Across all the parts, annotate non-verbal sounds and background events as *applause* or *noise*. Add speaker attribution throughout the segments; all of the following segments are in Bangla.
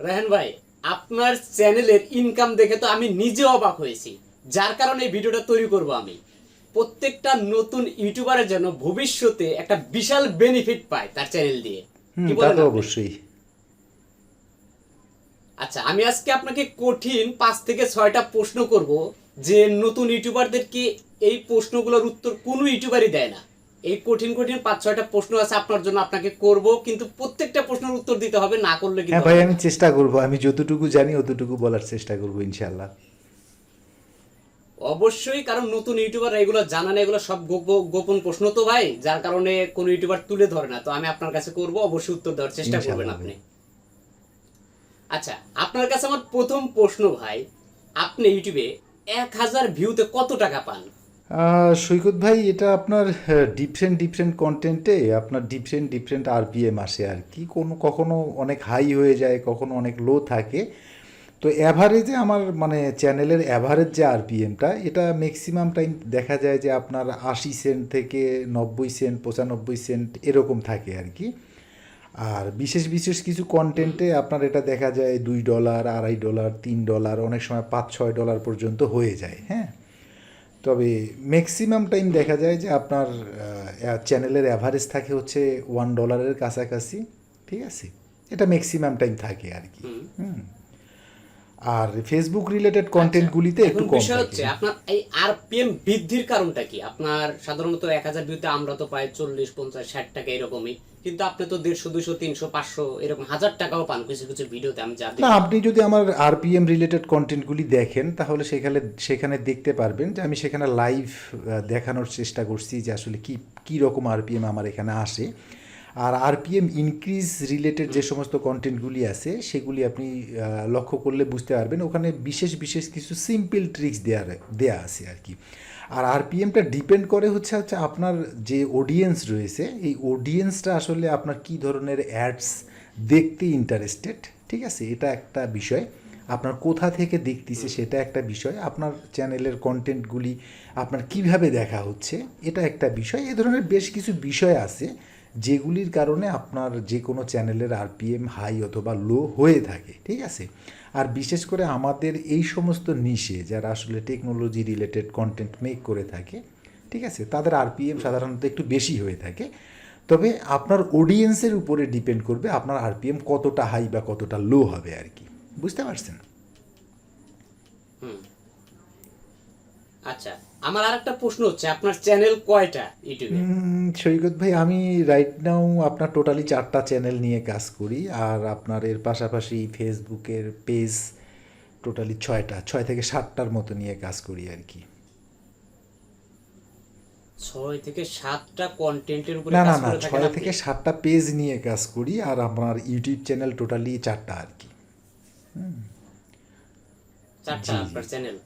Speaker 1: রায়হান ভাই আপনার চ্যানেলের ইনকাম দেখে তো আমি নিজে অবাক হয়েছি। যার কারণে এই ভিডিওটা তৈরি করব আমি। প্রত্যেকটা নতুন ইউটিউবারের জন্য ভবিষ্যতে একটা বিশাল বেনিফিট পায় তার চ্যানেল দিয়ে। কি বলেন আপনি?
Speaker 2: অবশ্যই।
Speaker 1: আচ্ছা আমি আজকে আপনাকে কঠিন পাঁচ থেকে ছয়টা প্রশ্ন করব যে নতুন ইউটিউবারদেরকে এই প্রশ্নগুলোর উত্তর কোনো ইউটিউবারই দেয় না? এই কঠিন কঠিন পাঁচ ছয়টা প্রশ্ন আছে আপনার জন্য আপনাকে করব কিন্তু প্রত্যেকটা প্রশ্নের উত্তর দিতে হবে না করলে
Speaker 2: হ্যাঁ
Speaker 1: কিন্তু
Speaker 2: ভাই আমি চেষ্টা করব আমি যতটুকু জানি অতটুকু বলার চেষ্টা করব ইনশাআল্লাহ।
Speaker 1: অবশ্যই কারণ নতুন ইউটিউবার এগুলো জানা না এগুলো সব গোপ- গোপন প্রশ্ন তো ভাই যার কারণে কোন ইউটিউবার তুলে ধরে না তো আমি আপনার কাছে করব অবশ্যই উত্তর দেওয়ার চেষ্টা করবেন আপনি। আচ্ছা আপনার কাছে আমার প্রথম প্রশ্ন ভাই আপনি ইউটিউবে এক হাজার ভিউতে কত টাকা পান?
Speaker 2: সৈকত ভাই, এটা আপনার ডিফারেন্ট ডিফারেন্ট কন্টেন্টে আপনার ডিফারেন্ট ডিফারেন্ট আরপিএম আসে আর কি। কোনো, কখনো অনেক হাই হয়ে যায়, কখনো অনেক লো থাকে। তো অ্যাভারেজে আমার মানে চ্যানেলের অ্যাভারেজ যে আরপিএমটা এটা ম্যাক্সিমাম টাইম দেখা যায় যে আপনার আশি সেন্ট থেকে নব্বই সেন্ট পঁচানব্বই সেন্ট এরকম থাকে আর কি। আর বিশেষ বিশেষ কিছু কন্টেন্টে আপনার এটা দেখা যায় দুই ডলার আড়াই ডলার তিন ডলার অনেক সময় পাঁচ, ছয় ডলার পর্যন্ত হয়ে যায় হ্যাঁ? তবে ম্যাক্সিমাম টাইম দেখা যায় যে আপনার চ্যানেলের অ্যাভারেজ থাকে হচ্ছে ওয়ান ডলারের কাছাকাছি ঠিক আছে? এটা ম্যাক্সিমাম টাইম থাকে আর কি।
Speaker 1: হুম।
Speaker 2: আর ফেসবুক রিলেটেড কন্টেন্টগুলিতে একটু কম
Speaker 1: বিষয় হচ্ছে আপনার এই আরপিএম বৃদ্ধির কারণটা কি? আপনার সাধারণত এক হাজার ভিউতে আমরা তো পাই চল্লিশ পঞ্চাশ ষাট টাকা এরকমই। কিন্তু আপনি তো দেড়শো দুশো তিনশো পাঁচশো এরকম হাজার টাকাও পান কিছু কিছু ভিডিওতে আমি যা
Speaker 2: না আপনি যদি আমার আরপিএম রিলেটেড কন্টেন্টগুলি দেখেন তাহলে সেখানে সেখানে দেখতে পারবেন যে আমি সেখানে লাইভ দেখানোর চেষ্টা করছি যে আসলে কি কী রকম আরপিএম আমার এখানে আসে। আর আরপিএম ইনক্রিজ রিলেটেড যে সমস্ত কন্টেন্টগুলি আছে, সেগুলি আপনি লক্ষ্য করলে বুঝতে পারবেন। ওখানে বিশেষ বিশেষ কিছু সিম্পল ট্রিক্স দেওয়া দেয়া আছে আর কি। আর আরপিএমটা ডিপেন্ড করে হচ্ছে হচ্ছে আপনার যে অডিয়েন্স রয়েছে, এই অডিয়েন্সটা আসলে আপনার কি ধরনের অ্যাডস দেখতে ইন্টারেস্টেড ঠিক আছে? এটা একটা বিষয়। আপনার কোথা থেকে দেখতেছে সেটা একটা বিষয়। আপনার চ্যানেলের কন্টেন্টগুলি আপনার কীভাবে দেখা হচ্ছে, এটা একটা বিষয়। এ ধরনের বেশ কিছু বিষয় আছে। যেগুলির কারণে আপনার যে কোনো চ্যানেলের আরপিএম হাই অথবা লো হয়ে থাকে, ঠিক আছে? আর বিশেষ করে আমাদের এই সমস্ত নিশে যারা আসলে টেকনোলজি রিলেটেড কন্টেন্ট মেক করে থাকে, ঠিক আছে? তাদের আরপিএম সাধারণত একটু বেশি হয়ে থাকে। তবে আপনার অডিয়েন্সের উপরে ডিপেন্ড করবে আপনার আরপিএম কতটা হাই বা কতটা লো হবে আর কি। বুঝতে পারছেন?
Speaker 1: আচ্ছা। আমার আরেকটা প্রশ্ন হচ্ছে আপনার চ্যানেল কয়টা ইউটিউবে?
Speaker 2: সৈকত ভাই আমি রাইট নাও আপনার টোটালি চারটা চ্যানেল নিয়ে কাজ করি আর আপনার এর পাশাপাশি ফেসবুকের পেজ টোটালি ছয়টা ছয় থেকে সাতটার মতো নিয়ে কাজ করি আর কি।
Speaker 1: ছয় থেকে সাতটা কন্টেন্টের উপরে
Speaker 2: না না না ছয় থেকে সাতটা পেজ নিয়ে কাজ করি আর আমার ইউটিউব চ্যানেল টোটালি চারটা আর কি।
Speaker 1: চারটা। আপনার চ্যানেল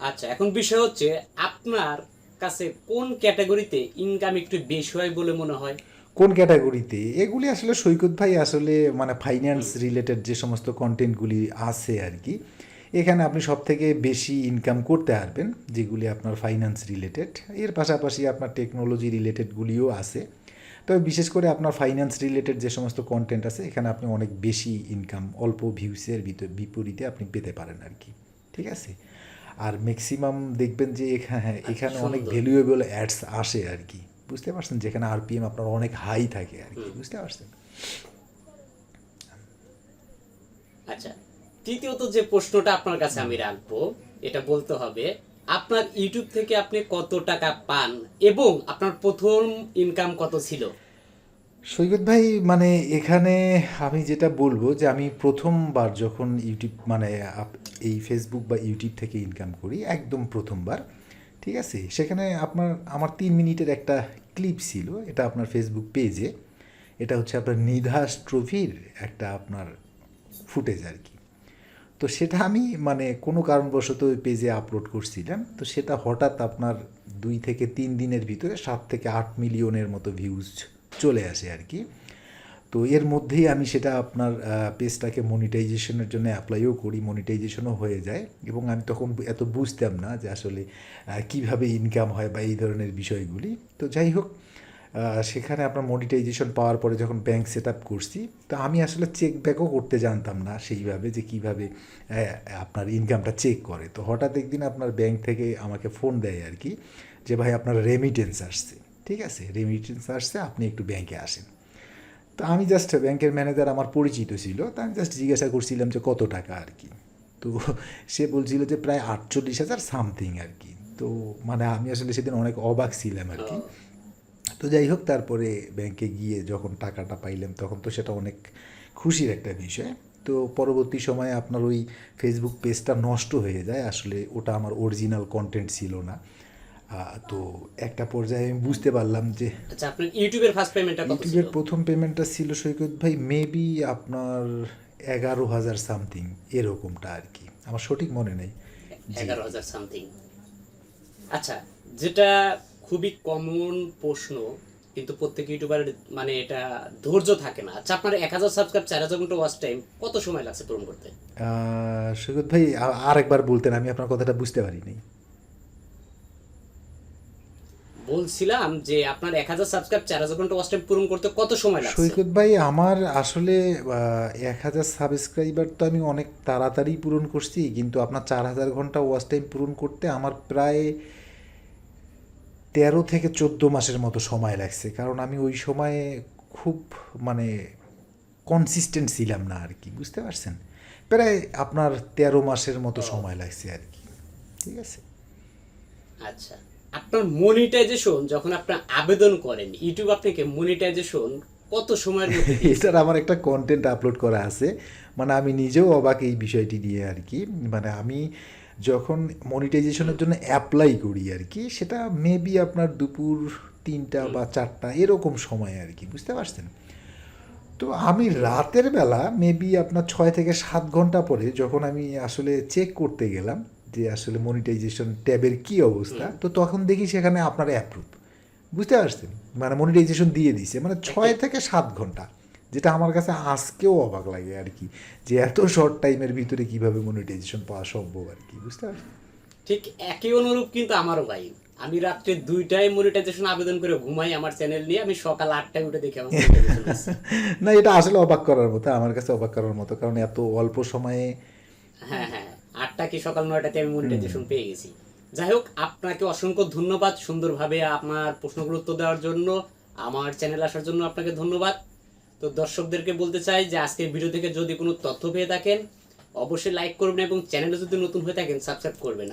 Speaker 1: আচ্ছা এখন বিষয় হচ্ছে আপনার কাছে কোন ক্যাটাগরিতে ইনকাম একটু বেশি হয় বলে মনে হয়?
Speaker 2: কোন ক্যাটাগরিতে? এগুলি আসলে সৈকত ভাই আসলে মানে ফাইন্যান্স রিলেটেড যে সমস্ত কন্টেন্টগুলি আছে আর কি, এখানে আপনি সব থেকে বেশি ইনকাম করতে পারবেন, যেগুলি আপনার ফাইন্যান্স রিলেটেড এর পাশাপাশি আপনার টেকনোলজি রিলেটেডগুলিও আছে। তবে বিশেষ করে আপনার ফাইন্যান্স রিলেটেড যে সমস্ত কন্টেন্ট আছে, এখানে আপনি অনেক বেশি ইনকাম অল্প ভিউসের বিপরীতে আপনি পেতে পারেন আর কি। ঠিক আছে? আর ম্যাক্সিমাম দেখবেন যে এখানে হ্যাঁ, এখানে অনেক ভ্যালুয়েবল অ্যাডস আসে আর কি। বুঝতে পারছেন? যেখানে আরপিএম আপনার অনেক হাই থাকে আর কি বুঝতে পারছেন?
Speaker 1: আচ্ছা তৃতীয়ত যে প্রশ্নটা আপনার কাছে আমি রাখব এটা বলতে হবে আপনার ইউটিউব থেকে আপনি কত টাকা পান এবং আপনার প্রথম ইনকাম কত ছিল?
Speaker 2: সৈকত ভাই মানে এখানে আমি যেটা বলব যে আমি প্রথমবার যখন ইউটিউব মানে এই ফেসবুক বা ইউটিউব থেকে ইনকাম করি, একদম প্রথমবার, ঠিক আছে? সেখানে আপনার, আমার তিন মিনিটের একটা ক্লিপ ছিল, এটা আপনার ফেসবুক পেজে এটা হচ্ছে আপনার নিধাস ট্রফির একটা আপনার ফুটেজ আর কি। তো সেটা আমি মানে কোনো কারণবশত ওই পেজে আপলোড করছিলাম। তো সেটা হঠাৎ আপনার দুই থেকে তিন দিনের ভিতরে সাত থেকে আট মিলিয়নের মতো ভিউজ চলে আসে আর কি তো এর মধ্যেই আমি সেটা আপনার পেজটাকে মনিটাইজেশনের জন্য অ্যাপ্লাইও করি মনিটাইজেশনও হয়ে যায় এবং আমি তখন এত বুঝতাম না যে আসলে কীভাবে ইনকাম হয় বা এই ধরনের বিষয়গুলি। তো যাই হোক সেখানে আপনার মনিটাইজেশন পাওয়ার পরে যখন ব্যাংক সেট আপ করছি, তো আমি আসলে চেক ব্যাকও করতে জানতাম না সেইভাবে যে কীভাবে আপনার ইনকামটা চেক করে। তো হঠাৎ একদিন আপনার ব্যাংক থেকে আমাকে ফোন দেয় আর কি যে, ভাই, আপনার রেমিটেন্স আসছে। ঠিক আছে? রেমিটেন্স আসছে, আপনি একটু ব্যাংকে আসেন। তো আমি জাস্ট ব্যাংকের ম্যানেজার আমার পরিচিত ছিল, তা আমি জাস্ট জিজ্ঞাসা করছিলাম যে কত টাকা আর কি। তো সে বলছিল যে প্রায় আটচল্লিশ হাজার সামথিং আর কি। তো মানে আমি আসলে সেদিন অনেক অবাক ছিলাম আর কি। তো যাই হোক, তারপরে ব্যাংকে গিয়ে যখন টাকাটা পাইলাম, তখন তো সেটা অনেক খুশির একটা বিষয়। তো পরবর্তী সময়ে আপনার ওই ফেসবুক পেজটা নষ্ট হয়ে যায়, আসলে ওটা আমার অরিজিনাল কন্টেন্ট ছিল না। তো একটা পর্যায়ে আমি বুঝতে পারলাম যে
Speaker 1: আচ্ছা আপনার ইউটিউবের ফার্স্ট পেমেন্টটা কত
Speaker 2: ইউটিউবের প্রথম পেমেন্টটা ছিল সৈকত ভাই মেবি আপনার এগারো হাজার সামথিং এরকমটা আর কি। আমার সঠিক মনে নেই।
Speaker 1: এগারো হাজার সামথিং আচ্ছা যেটা খুবই কমন প্রশ্ন কিন্তু প্রত্যেক ইউটিউবারের মানে এটা ধৈর্য থাকে না। আচ্ছা আপনার এক হাজার সাবস্ক্রাইব চার হাজার ঘণ্টা ওয়াচ টাইম কত সময় লাগছে পূরণ করতে?
Speaker 2: সৈকত ভাই আরেকবার বলতেন আমি আপনার কথাটা বুঝতে পারিনি।
Speaker 1: বলছিলাম যে আপনার এক হাজার সাবস্ক্রাইব চার হাজার ঘণ্টা ওয়াচ টাইম পূরণ করতে কত সময় লাগছে?
Speaker 2: সৈকত ভাই আমার আসলে এক হাজার সাবস্ক্রাইবার তো আমি অনেক তাড়াতাড়ি পূরণ করছি কিন্তু আপনার চার হাজার ঘণ্টা ওয়াচ টাইম পূরণ করতে আমার প্রায় তেরো থেকে চোদ্দ মাসের মতো সময় লাগছে কারণ আমি ওই সময়ে খুব মানে কনসিস্টেন্ট ছিলাম না আর কি বুঝতে পারছেন? প্রায় আপনার তেরো মাসের মতো সময় লাগছে আর কি ঠিক আছে?
Speaker 1: আচ্ছা। আপনার মনিটাইজেশন যখন আপনি আবেদন করেন ইউটিউব আপনাকে মনিটাইজেশন কত সময়ের মধ্যে *laughs*
Speaker 2: এটার আমার একটা কন্টেন্ট আপলোড করা আছে। মানে আমি নিজেও অবাক এই বিষয়টি নিয়ে আর কি। মানে আমি যখন মনিটাইজেশনের জন্য অ্যাপ্লাই করি আর কি সেটা মেবি আপনার দুপুর তিনটা বা চারটা এরকম সময় আর কি বুঝতে পারছেন? তো আমি রাতের বেলা মেবি আপনার ছয় থেকে সাত ঘণ্টা পরে যখন আমি আসলে চেক করতে গেলাম যে আসলে মনিটাইজেশন ট্যাবের কি অবস্থা তো তখন দেখি সেখানে আপনার অ্যাপ্রুভ বুঝতে পারছেন? মানে মনিটাইজেশন দিয়ে দিছে মানে ছয় থেকে সাত ঘণ্টা যেটা আমার কাছে আজকেও অবাক লাগে আর কি যে এত শর্ট টাইমের ভিতরে কীভাবে মনিটাইজেশন পাওয়া সম্ভব আর কি বুঝতে পারছেন?
Speaker 1: ঠিক একই অনুরূপ কিন্তু আমারও ভাই। আমি রাত্রে দুইটায় মনিটাইজেশন আবেদন করে ঘুমাই আমার চ্যানেল নিয়ে আমি সকাল আটটায় উঠে দেখি আমার *laughs*
Speaker 2: না এটা আসলে অবাক করার মতো আমার কাছে অবাক করার মতো কারণ এত অল্প সময়ে
Speaker 1: হ্যাঁ হ্যাঁ। আটটা কি সকাল নয়টাতে আমি মনিটাইজেশন পেয়ে গেছি। যাই হোক আপনাকে অসংখ্য ধন্যবাদ সুন্দরভাবে আপনার প্রশ্নগুলো উত্তর দেওয়ার জন্য আমার চ্যানেল আসার জন্য আপনাকে ধন্যবাদ। তো দর্শকদেরকে বলতে চাই যে আজকের ভিডিও থেকে যদি কোনো তথ্য পেয়ে থাকেন অবশ্যই লাইক করবেন এবং চ্যানেলে যদি নতুন হয়ে থাকেন সাবস্ক্রাইব করবেন।